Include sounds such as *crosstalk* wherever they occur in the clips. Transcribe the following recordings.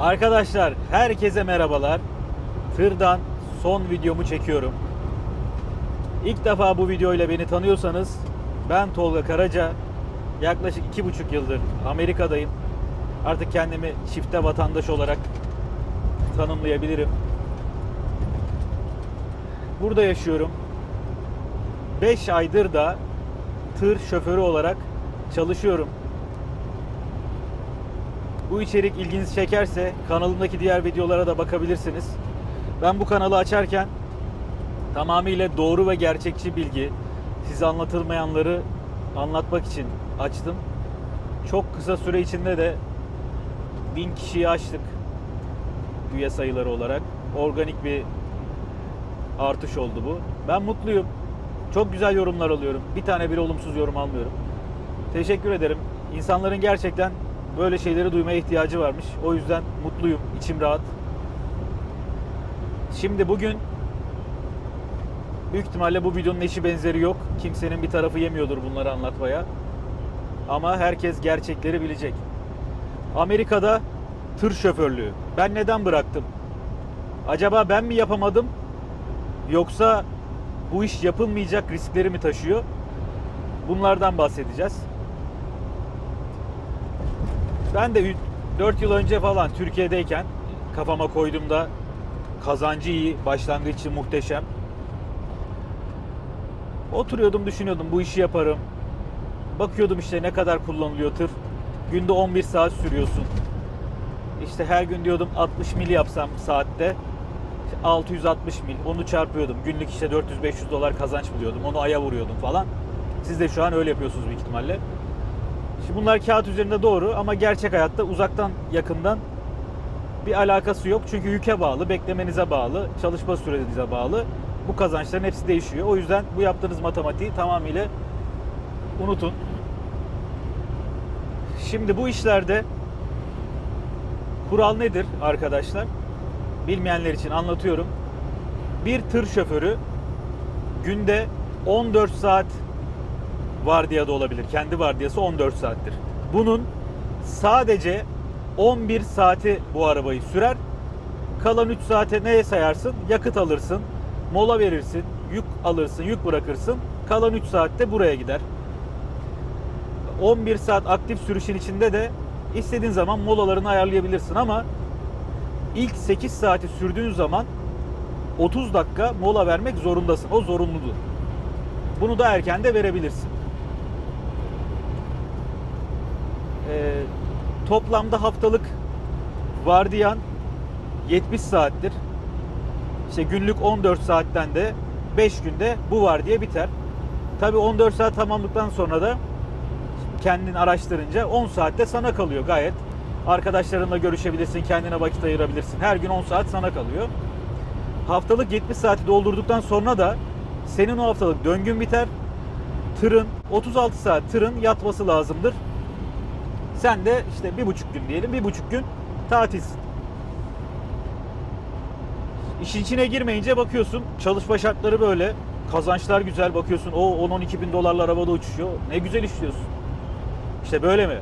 Arkadaşlar herkese merhabalar. Tırdan son videomu çekiyorum. İlk defa bu videoyla beni tanıyorsanız ben Tolga Karaca. Yaklaşık iki buçuk yıldır Amerika'dayım. Artık kendimi çifte vatandaş olarak tanımlayabilirim. Burada yaşıyorum. 5 aydır da tır şoförü olarak çalışıyorum. Bu içerik ilginizi çekerse kanalımdaki diğer videolara da bakabilirsiniz. Ben bu kanalı açarken tamamıyla doğru ve gerçekçi bilgi, size anlatılmayanları anlatmak için açtım. Çok kısa süre içinde de 1000 kişiyi aştık üye sayıları olarak. Organik bir artış oldu bu. Ben mutluyum. Çok güzel yorumlar alıyorum. Bir tane bile olumsuz yorum almıyorum. Teşekkür ederim. İnsanların gerçekten böyle şeyleri duymaya ihtiyacı varmış. O yüzden mutluyum. içim rahat. Şimdi bugün büyük ihtimalle bu videonun eşi benzeri yok. Kimsenin bir tarafı yemiyordur bunları anlatmaya. Ama herkes gerçekleri bilecek. Amerika'da tır şoförlüğü. Ben neden bıraktım? Acaba ben mi yapamadım? Yoksa bu iş yapılmayacak riskleri mi taşıyor? Bunlardan bahsedeceğiz. Ben de 4 yıl önce falan Türkiye'deyken kafama koyduğumda kazancı iyi, başlangıç için muhteşem. Oturuyordum düşünüyordum bu işi yaparım. Bakıyordum işte ne kadar kullanılıyor tır. Günde 11 saat sürüyorsun. İşte her gün diyordum 60 mil yapsam saatte 660 mil onu çarpıyordum. Günlük işte 400-500 dolar kazanç buluyordum. Onu aya vuruyordum falan. Siz de şu an öyle yapıyorsunuz büyük ihtimalle. Şimdi bunlar kağıt üzerinde doğru ama gerçek hayatta uzaktan yakından bir alakası yok. Çünkü yüke bağlı, beklemenize bağlı, çalışma sürenize bağlı. Bu kazançların hepsi değişiyor. O yüzden bu yaptığınız matematiği tamamıyla unutun. Şimdi bu işlerde kural nedir arkadaşlar? Bilmeyenler için anlatıyorum. Bir tır şoförü günde 14 saat vardiyada olabilir. Kendi vardiyası 14 saattir. Bunun sadece 11 saati bu arabayı sürer. Kalan 3 saate neye sayarsın? Yakıt alırsın, mola verirsin, yük alırsın, yük bırakırsın. Kalan 3 saatte buraya gider. 11 saat aktif sürüşün içinde de istediğin zaman molalarını ayarlayabilirsin ama ilk 8 saati sürdüğün zaman 30 dakika mola vermek zorundasın. O zorunludur. Bunu da erken de verebilirsin. Ee, toplamda haftalık vardiyan 70 saattir. İşte günlük 14 saatten de 5 günde bu vardiya biter. Tabi 14 saat tamamladıktan sonra da kendin araştırınca 10 saatte sana kalıyor gayet. Arkadaşlarınla görüşebilirsin, kendine vakit ayırabilirsin. Her gün 10 saat sana kalıyor. Haftalık 70 saati doldurduktan sonra da senin o haftalık döngün biter. Tırın 36 saat tırın yatması lazımdır. Sen de işte bir buçuk gün diyelim, bir buçuk gün tatilsin. İşin içine girmeyince bakıyorsun çalışma şartları böyle. Kazançlar güzel bakıyorsun. O 10-12 bin dolarla arabada uçuşuyor. Ne güzel işliyorsun. İşte böyle mi?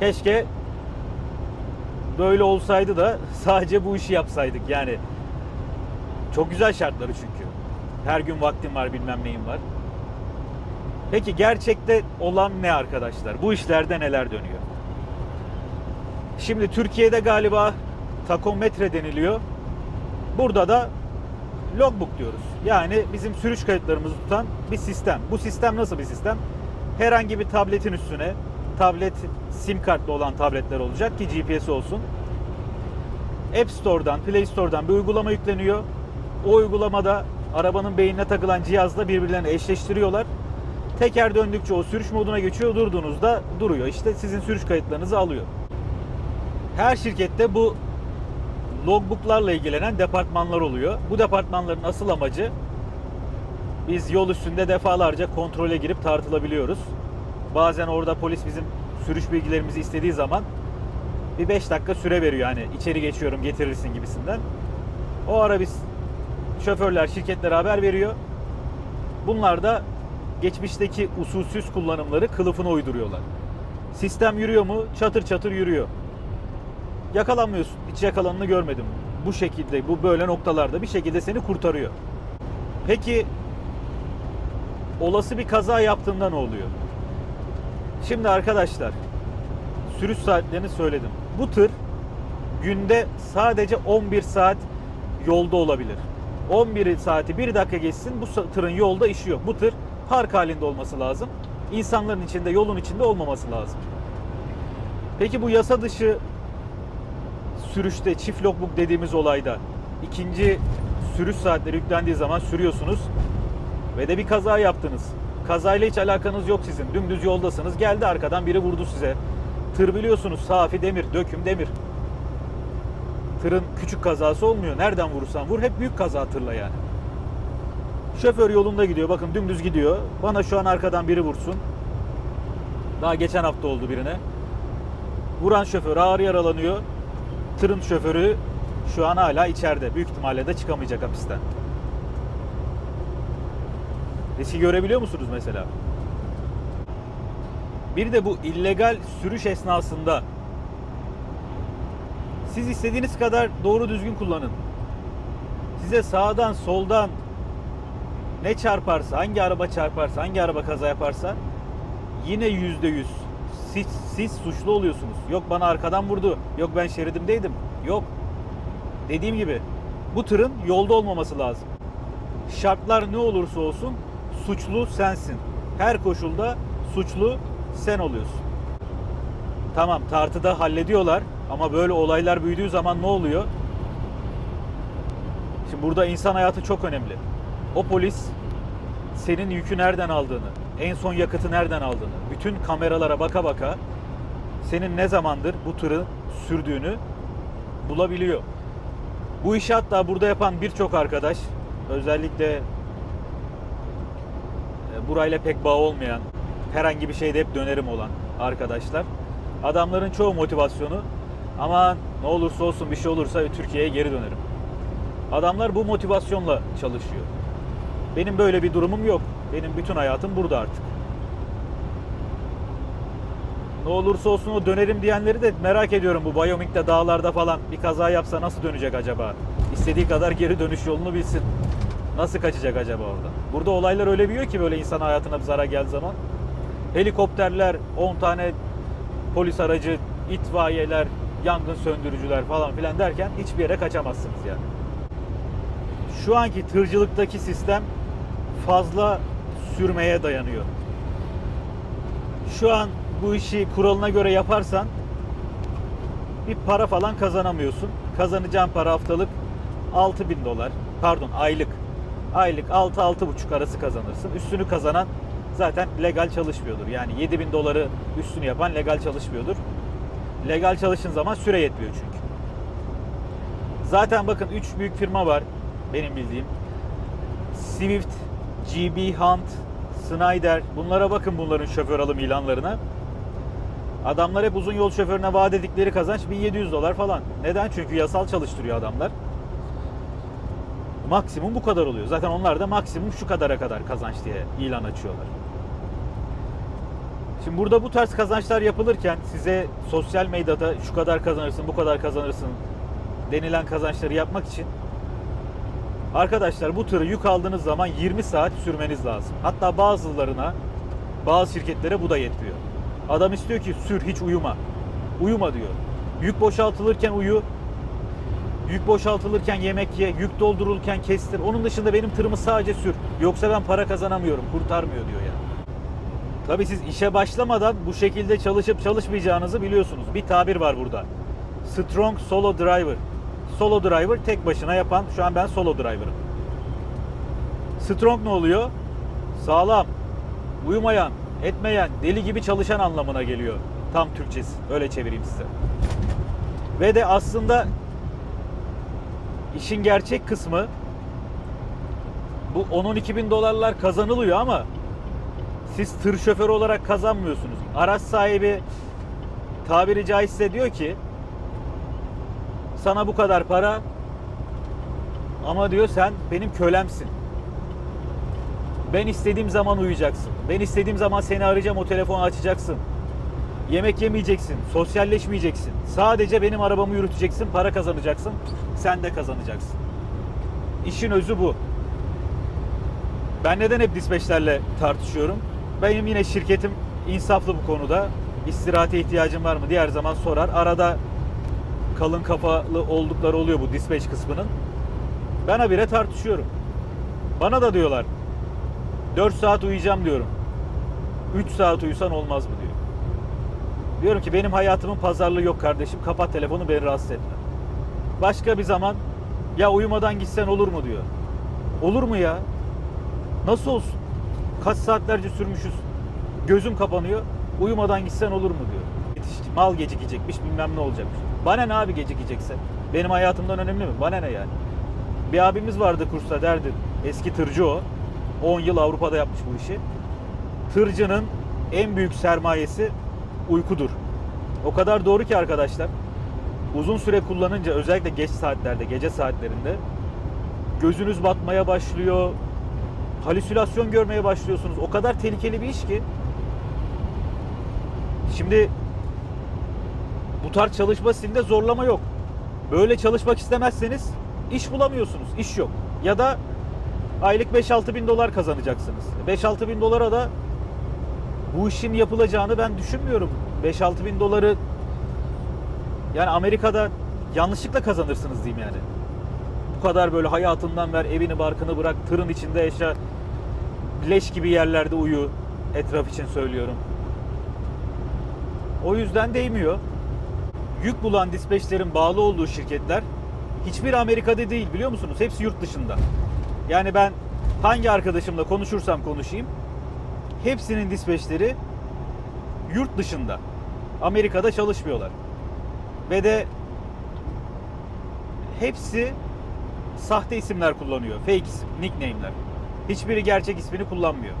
Keşke böyle olsaydı da *laughs* sadece bu işi yapsaydık. Yani çok güzel şartları çünkü. Her gün vaktim var bilmem neyim var. Peki gerçekte olan ne arkadaşlar? Bu işlerde neler dönüyor? Şimdi Türkiye'de galiba takometre deniliyor. Burada da logbook diyoruz. Yani bizim sürüş kayıtlarımızı tutan bir sistem. Bu sistem nasıl bir sistem? Herhangi bir tabletin üstüne tablet sim kartlı olan tabletler olacak ki GPS olsun. App Store'dan, Play Store'dan bir uygulama yükleniyor. O uygulamada arabanın beynine takılan cihazla birbirlerini eşleştiriyorlar. Teker döndükçe o sürüş moduna geçiyor. Durduğunuzda duruyor. İşte sizin sürüş kayıtlarınızı alıyor. Her şirkette bu logbooklarla ilgilenen departmanlar oluyor. Bu departmanların asıl amacı biz yol üstünde defalarca kontrole girip tartılabiliyoruz. Bazen orada polis bizim sürüş bilgilerimizi istediği zaman bir 5 dakika süre veriyor yani içeri geçiyorum getirirsin gibisinden. O ara biz şoförler şirketlere haber veriyor. Bunlar da geçmişteki usulsüz kullanımları kılıfına uyduruyorlar. Sistem yürüyor mu? Çatır çatır yürüyor. yakalanmıyorsun. Hiç yakalanını görmedim. Bu şekilde, bu böyle noktalarda bir şekilde seni kurtarıyor. Peki olası bir kaza yaptığında ne oluyor? Şimdi arkadaşlar sürüş saatlerini söyledim. Bu tır günde sadece 11 saat yolda olabilir. 11 saati 1 dakika geçsin bu tırın yolda işi yok. Bu tır park halinde olması lazım. İnsanların içinde, yolun içinde olmaması lazım. Peki bu yasa dışı sürüşte çift logbook dediğimiz olayda ikinci sürüş saatleri yüklendiği zaman sürüyorsunuz ve de bir kaza yaptınız. Kazayla hiç alakanız yok sizin. Dümdüz yoldasınız. Geldi arkadan biri vurdu size. Tır biliyorsunuz safi demir, döküm demir. Tırın küçük kazası olmuyor. Nereden vurursan vur hep büyük kaza tırla yani. Şoför yolunda gidiyor. Bakın dümdüz gidiyor. Bana şu an arkadan biri vursun. Daha geçen hafta oldu birine. Vuran şoför ağır yaralanıyor. Tırın şoförü şu an hala içeride. Büyük ihtimalle de çıkamayacak hapisten. Riski görebiliyor musunuz mesela? Bir de bu illegal sürüş esnasında siz istediğiniz kadar doğru düzgün kullanın. Size sağdan soldan ne çarparsa, hangi araba çarparsa, hangi araba kaza yaparsa yine yüzde yüz siz, siz suçlu oluyorsunuz. Yok bana arkadan vurdu, yok ben şeridimdeydim, yok. Dediğim gibi bu tırın yolda olmaması lazım. Şartlar ne olursa olsun suçlu sensin. Her koşulda suçlu sen oluyorsun. Tamam tartıda hallediyorlar ama böyle olaylar büyüdüğü zaman ne oluyor? Şimdi burada insan hayatı çok önemli. O polis senin yükü nereden aldığını, en son yakıtı nereden aldığını, bütün kameralara baka baka senin ne zamandır bu tırı sürdüğünü bulabiliyor. Bu işi hatta burada yapan birçok arkadaş, özellikle e, burayla pek bağ olmayan, herhangi bir şeyde hep dönerim olan arkadaşlar. Adamların çoğu motivasyonu ama ne olursa olsun bir şey olursa Türkiye'ye geri dönerim. Adamlar bu motivasyonla çalışıyor. Benim böyle bir durumum yok. Benim bütün hayatım burada artık. Ne olursa olsun o dönerim diyenleri de merak ediyorum bu Wyoming'de dağlarda falan bir kaza yapsa nasıl dönecek acaba? İstediği kadar geri dönüş yolunu bilsin. Nasıl kaçacak acaba oradan? Burada olaylar öyle büyüyor ki böyle insan hayatına bir zarar geldiği zaman. Helikopterler, 10 tane polis aracı, itfaiyeler, yangın söndürücüler falan filan derken hiçbir yere kaçamazsınız yani. Şu anki tırcılıktaki sistem fazla sürmeye dayanıyor. Şu an bu işi kuralına göre yaparsan bir para falan kazanamıyorsun. Kazanacağın para haftalık 6000 dolar. Pardon aylık. Aylık 6-6,5 arası kazanırsın. Üstünü kazanan zaten legal çalışmıyordur. Yani 7000 doları üstünü yapan legal çalışmıyordur. Legal çalıştığın zaman süre yetmiyor çünkü. Zaten bakın 3 büyük firma var benim bildiğim. Swift, GB Hunt, Snyder. Bunlara bakın bunların şoför alım ilanlarına. Adamlar hep uzun yol şoförüne vaat ettikleri kazanç 1700 dolar falan. Neden? Çünkü yasal çalıştırıyor adamlar. Maksimum bu kadar oluyor. Zaten onlar da maksimum şu kadara kadar kazanç diye ilan açıyorlar. Şimdi burada bu tarz kazançlar yapılırken size sosyal medyada şu kadar kazanırsın, bu kadar kazanırsın denilen kazançları yapmak için arkadaşlar bu tırı yük aldığınız zaman 20 saat sürmeniz lazım. Hatta bazılarına, bazı şirketlere bu da yetmiyor. Adam istiyor ki sür hiç uyuma. Uyuma diyor. Yük boşaltılırken uyu. Yük boşaltılırken yemek ye, yük doldurulurken kestir. Onun dışında benim tırımı sadece sür. Yoksa ben para kazanamıyorum, kurtarmıyor diyor ya. Tabii siz işe başlamadan bu şekilde çalışıp çalışmayacağınızı biliyorsunuz. Bir tabir var burada. Strong solo driver. Solo driver tek başına yapan, şu an ben solo driver'ım. Strong ne oluyor? Sağlam, uyumayan, etmeyen, deli gibi çalışan anlamına geliyor. Tam Türkçesi. Öyle çevireyim size. Ve de aslında işin gerçek kısmı bu 10-12 bin dolarlar kazanılıyor ama siz tır şoförü olarak kazanmıyorsunuz. Araç sahibi tabiri caizse diyor ki sana bu kadar para ama diyor sen benim kölemsin. Ben istediğim zaman uyuyacaksın. Ben istediğim zaman seni arayacağım o telefonu açacaksın. Yemek yemeyeceksin, sosyalleşmeyeceksin. Sadece benim arabamı yürüteceksin, para kazanacaksın. Sen de kazanacaksın. İşin özü bu. Ben neden hep dispatchlerle tartışıyorum? Benim yine şirketim insaflı bu konuda. İstirahate ihtiyacın var mı diye her zaman sorar. Arada kalın kafalı oldukları oluyor bu dispatch kısmının. Ben habire tartışıyorum. Bana da diyorlar 4 saat uyuyacağım diyorum. 3 saat uyusan olmaz mı diyor. Diyorum ki benim hayatımın pazarlığı yok kardeşim. Kapat telefonu beni rahatsız etme. Başka bir zaman ya uyumadan gitsen olur mu diyor. Olur mu ya? Nasıl olsun? Kaç saatlerce sürmüşüz. Gözüm kapanıyor. Uyumadan gitsen olur mu diyor. Mal gecikecekmiş bilmem ne olacakmış. Bana ne abi gecikecekse? Benim hayatımdan önemli mi? Bana ne yani? Bir abimiz vardı kursta derdi. Eski tırcı o. 10 yıl Avrupa'da yapmış bu işi. Tırcının en büyük sermayesi uykudur. O kadar doğru ki arkadaşlar. Uzun süre kullanınca özellikle geç saatlerde, gece saatlerinde gözünüz batmaya başlıyor. Halüsinasyon görmeye başlıyorsunuz. O kadar tehlikeli bir iş ki. Şimdi bu tarz çalışma stilinde zorlama yok. Böyle çalışmak istemezseniz iş bulamıyorsunuz. iş yok. Ya da aylık 5-6 bin dolar kazanacaksınız. 5-6 bin dolara da bu işin yapılacağını ben düşünmüyorum. 5-6 bin doları yani Amerika'da yanlışlıkla kazanırsınız diyeyim yani. Bu kadar böyle hayatından ver, evini barkını bırak, tırın içinde yaşa, leş gibi yerlerde uyu. Etraf için söylüyorum. O yüzden değmiyor. Yük bulan dispatchlerin bağlı olduğu şirketler hiçbir Amerika'da değil biliyor musunuz? Hepsi yurt dışında. Yani ben hangi arkadaşımla konuşursam konuşayım hepsinin dispatchleri yurt dışında. Amerika'da çalışmıyorlar. Ve de hepsi sahte isimler kullanıyor. Fake isim, nickname'ler. Hiçbiri gerçek ismini kullanmıyor.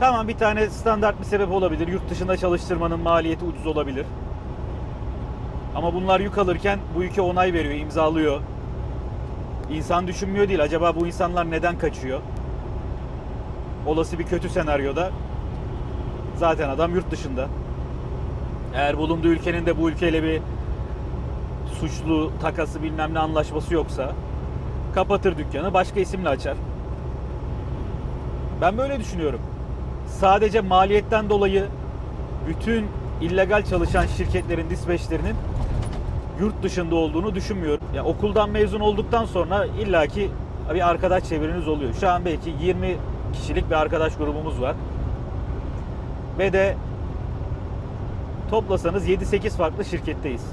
Tamam bir tane standart bir sebep olabilir. Yurt dışında çalıştırmanın maliyeti ucuz olabilir. Ama bunlar yük alırken bu yükü onay veriyor, imzalıyor. İnsan düşünmüyor değil. Acaba bu insanlar neden kaçıyor? Olası bir kötü senaryoda zaten adam yurt dışında. Eğer bulunduğu ülkenin de bu ülkeyle bir suçlu takası bilmem ne anlaşması yoksa kapatır dükkanı başka isimle açar. Ben böyle düşünüyorum. Sadece maliyetten dolayı bütün illegal çalışan şirketlerin dispatchlerinin yurt dışında olduğunu düşünmüyorum. Ya okuldan mezun olduktan sonra illaki bir arkadaş çevreniz oluyor. Şu an belki 20 kişilik bir arkadaş grubumuz var. Ve de toplasanız 7-8 farklı şirketteyiz.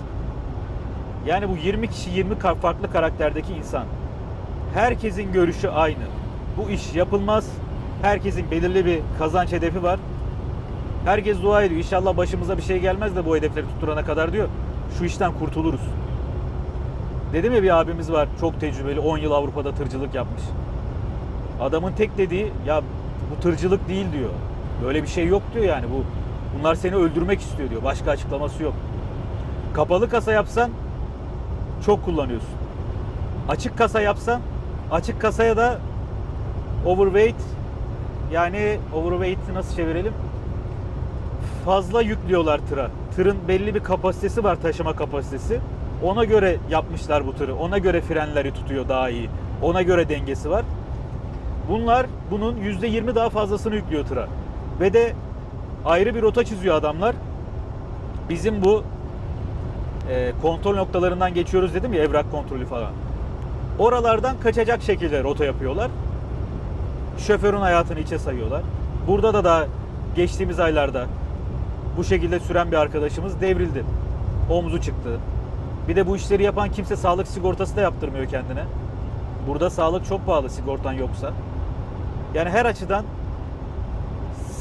Yani bu 20 kişi 20 ka- farklı karakterdeki insan. Herkesin görüşü aynı. Bu iş yapılmaz. Herkesin belirli bir kazanç hedefi var. Herkes dua ediyor. İnşallah başımıza bir şey gelmez de bu hedefleri tutturana kadar diyor. Şu işten kurtuluruz. Dedim ya bir abimiz var çok tecrübeli 10 yıl Avrupa'da tırcılık yapmış. Adamın tek dediği ya bu tırcılık değil diyor. Böyle bir şey yok diyor yani bu bunlar seni öldürmek istiyor diyor. Başka açıklaması yok. Kapalı kasa yapsan çok kullanıyorsun. Açık kasa yapsan açık kasaya da overweight yani overweight'i nasıl çevirelim? Fazla yüklüyorlar tıra. Tırın belli bir kapasitesi var taşıma kapasitesi. Ona göre yapmışlar bu tırı. Ona göre frenleri tutuyor daha iyi. Ona göre dengesi var. Bunlar bunun %20 daha fazlasını yüklüyor tıra. Ve de ayrı bir rota çiziyor adamlar. Bizim bu e, kontrol noktalarından geçiyoruz dedim ya evrak kontrolü falan. Oralardan kaçacak şekilde rota yapıyorlar. Şoförün hayatını içe sayıyorlar. Burada da daha geçtiğimiz aylarda bu şekilde süren bir arkadaşımız devrildi. Omzu çıktı. Bir de bu işleri yapan kimse sağlık sigortası da yaptırmıyor kendine. Burada sağlık çok pahalı sigortan yoksa. Yani her açıdan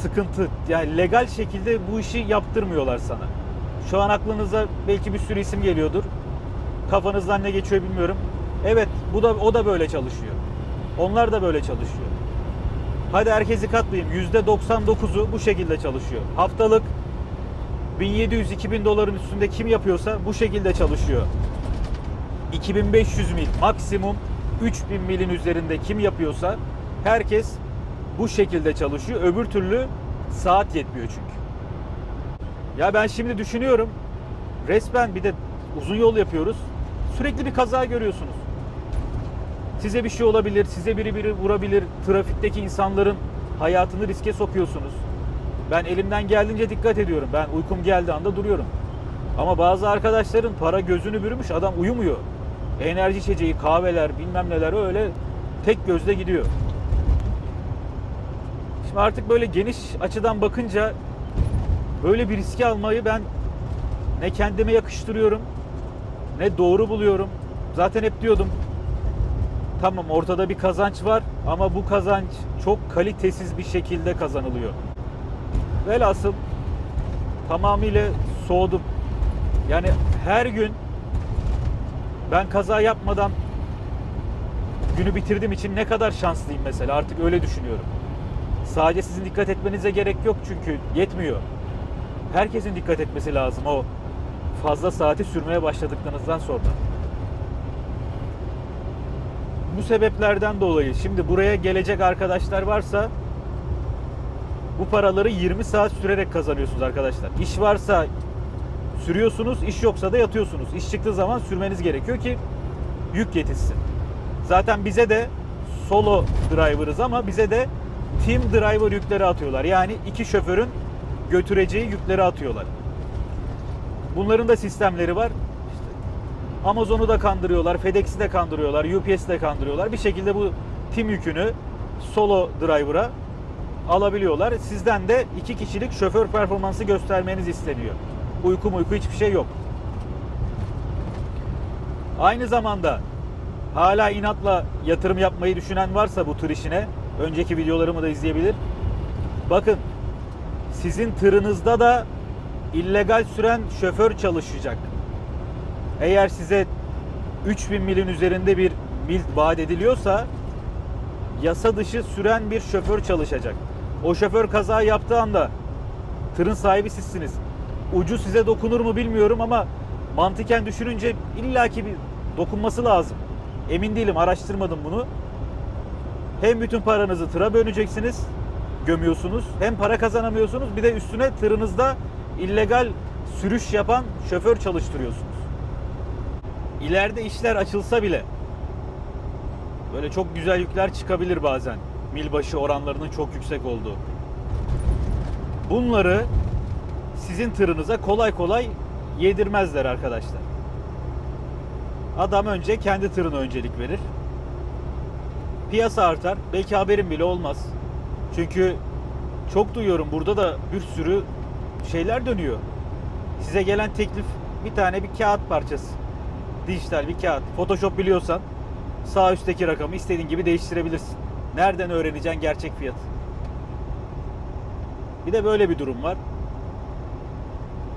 sıkıntı. Yani legal şekilde bu işi yaptırmıyorlar sana. Şu an aklınıza belki bir sürü isim geliyordur. Kafanızdan ne geçiyor bilmiyorum. Evet, bu da o da böyle çalışıyor. Onlar da böyle çalışıyor. Hadi herkesi katlayayım. %99'u bu şekilde çalışıyor. Haftalık 1700-2000 doların üstünde kim yapıyorsa bu şekilde çalışıyor. 2500 mil maksimum 3000 milin üzerinde kim yapıyorsa herkes bu şekilde çalışıyor. Öbür türlü saat yetmiyor çünkü. Ya ben şimdi düşünüyorum. Resmen bir de uzun yol yapıyoruz. Sürekli bir kaza görüyorsunuz. Size bir şey olabilir, size biri biri vurabilir. Trafikteki insanların hayatını riske sokuyorsunuz. Ben elimden geldiğince dikkat ediyorum. Ben uykum geldiği anda duruyorum. Ama bazı arkadaşların para gözünü bürümüş adam uyumuyor. Enerji içeceği, kahveler, bilmem neler öyle tek gözle gidiyor. Şimdi artık böyle geniş açıdan bakınca böyle bir riski almayı ben ne kendime yakıştırıyorum ne doğru buluyorum. Zaten hep diyordum tamam ortada bir kazanç var ama bu kazanç çok kalitesiz bir şekilde kazanılıyor. Velhasıl tamamıyla soğudum. Yani her gün ben kaza yapmadan günü bitirdiğim için ne kadar şanslıyım mesela artık öyle düşünüyorum. Sadece sizin dikkat etmenize gerek yok çünkü yetmiyor. Herkesin dikkat etmesi lazım o fazla saati sürmeye başladıklarınızdan sonra. Bu sebeplerden dolayı şimdi buraya gelecek arkadaşlar varsa bu paraları 20 saat sürerek kazanıyorsunuz arkadaşlar. İş varsa sürüyorsunuz, iş yoksa da yatıyorsunuz. İş çıktığı zaman sürmeniz gerekiyor ki yük yetişsin. Zaten bize de solo driver'ız ama bize de team driver yükleri atıyorlar. Yani iki şoförün götüreceği yükleri atıyorlar. Bunların da sistemleri var. İşte Amazon'u da kandırıyorlar, FedEx'i de kandırıyorlar, UPS'i de kandırıyorlar. Bir şekilde bu tim yükünü solo driver'a alabiliyorlar. Sizden de iki kişilik şoför performansı göstermeniz isteniyor. Uyku uyku hiçbir şey yok. Aynı zamanda hala inatla yatırım yapmayı düşünen varsa bu tır işine önceki videolarımı da izleyebilir. Bakın sizin tırınızda da illegal süren şoför çalışacak. Eğer size 3000 milin üzerinde bir mil vaat ediliyorsa yasa dışı süren bir şoför çalışacak. O şoför kaza yaptığı anda tırın sahibi sizsiniz. Ucu size dokunur mu bilmiyorum ama mantıken düşününce illaki bir dokunması lazım. Emin değilim, araştırmadım bunu. Hem bütün paranızı tıra böleceksiniz, gömüyorsunuz. Hem para kazanamıyorsunuz. Bir de üstüne tırınızda illegal sürüş yapan şoför çalıştırıyorsunuz. İleride işler açılsa bile böyle çok güzel yükler çıkabilir bazen. Milbaşı oranlarının çok yüksek olduğu. Bunları sizin tırınıza kolay kolay yedirmezler arkadaşlar. Adam önce kendi tırına öncelik verir. Piyasa artar. Belki haberin bile olmaz. Çünkü çok duyuyorum burada da bir sürü şeyler dönüyor. Size gelen teklif bir tane bir kağıt parçası. Dijital bir kağıt. Photoshop biliyorsan sağ üstteki rakamı istediğin gibi değiştirebilirsin. Nereden öğreneceksin gerçek fiyatı? Bir de böyle bir durum var.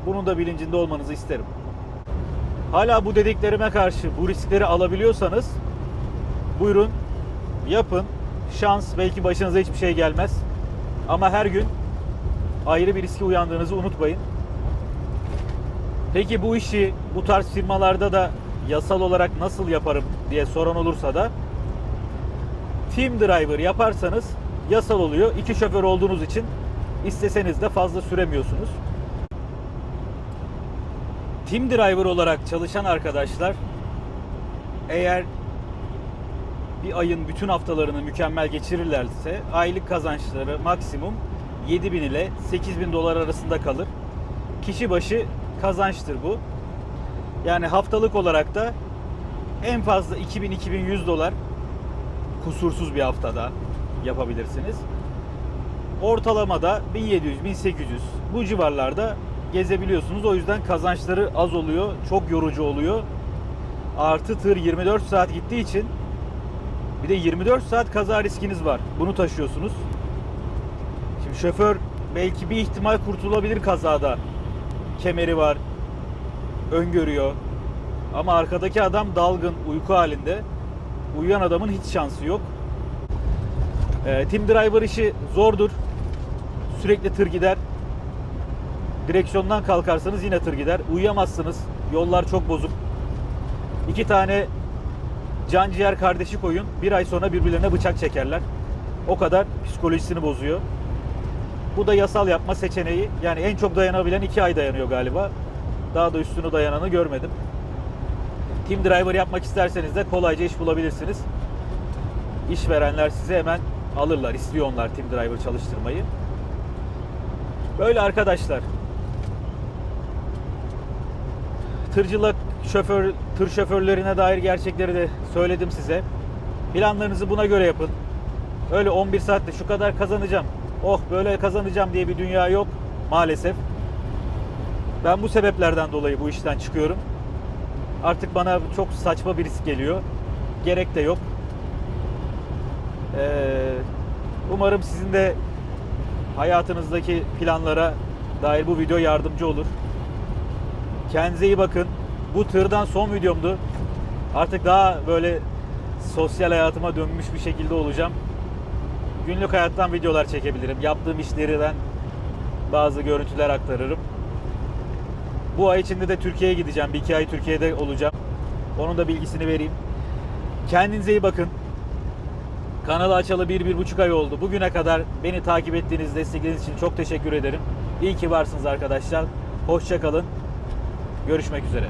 Bunun da bilincinde olmanızı isterim. Hala bu dediklerime karşı bu riskleri alabiliyorsanız buyurun yapın. Şans belki başınıza hiçbir şey gelmez. Ama her gün ayrı bir riske uyandığınızı unutmayın. Peki bu işi bu tarz firmalarda da yasal olarak nasıl yaparım diye soran olursa da team driver yaparsanız yasal oluyor. İki şoför olduğunuz için isteseniz de fazla süremiyorsunuz. Team driver olarak çalışan arkadaşlar eğer bir ayın bütün haftalarını mükemmel geçirirlerse aylık kazançları maksimum 7000 ile 8000 dolar arasında kalır. Kişi başı kazançtır bu. Yani haftalık olarak da en fazla 2000-2100 dolar kusursuz bir haftada yapabilirsiniz. Ortalamada 1700-1800 bu civarlarda gezebiliyorsunuz. O yüzden kazançları az oluyor. Çok yorucu oluyor. Artı tır 24 saat gittiği için bir de 24 saat kaza riskiniz var. Bunu taşıyorsunuz. Şimdi şoför belki bir ihtimal kurtulabilir kazada. Kemeri var. Öngörüyor. Ama arkadaki adam dalgın, uyku halinde. Uyuyan adamın hiç şansı yok. Ee, team driver işi zordur. Sürekli tır gider. Direksiyondan kalkarsanız yine tır gider. Uyuyamazsınız. Yollar çok bozuk. İki tane can ciğer kardeşi koyun. Bir ay sonra birbirlerine bıçak çekerler. O kadar psikolojisini bozuyor. Bu da yasal yapma seçeneği. Yani en çok dayanabilen 2 ay dayanıyor galiba. Daha da üstünü dayananı görmedim. Team driver yapmak isterseniz de kolayca iş bulabilirsiniz. İşverenler sizi hemen alırlar, istiyor onlar team driver çalıştırmayı. Böyle arkadaşlar. Tırcılık şoför, tır şoförlerine dair gerçekleri de söyledim size. Planlarınızı buna göre yapın. Öyle 11 saatte şu kadar kazanacağım. Oh böyle kazanacağım diye bir dünya yok maalesef. Ben bu sebeplerden dolayı bu işten çıkıyorum. Artık bana çok saçma bir risk geliyor. Gerek de yok. Ee, umarım sizin de hayatınızdaki planlara dair bu video yardımcı olur. Kendinize iyi bakın. Bu tırdan son videomdu. Artık daha böyle sosyal hayatıma dönmüş bir şekilde olacağım. Günlük hayattan videolar çekebilirim. Yaptığım işlerden bazı görüntüler aktarırım. Bu ay içinde de Türkiye'ye gideceğim. Bir iki ay Türkiye'de olacağım. Onun da bilgisini vereyim. Kendinize iyi bakın. Kanalı açalı bir, bir buçuk ay oldu. Bugüne kadar beni takip ettiğiniz, desteklediğiniz için çok teşekkür ederim. İyi ki varsınız arkadaşlar. Hoşça kalın. Görüşmek üzere.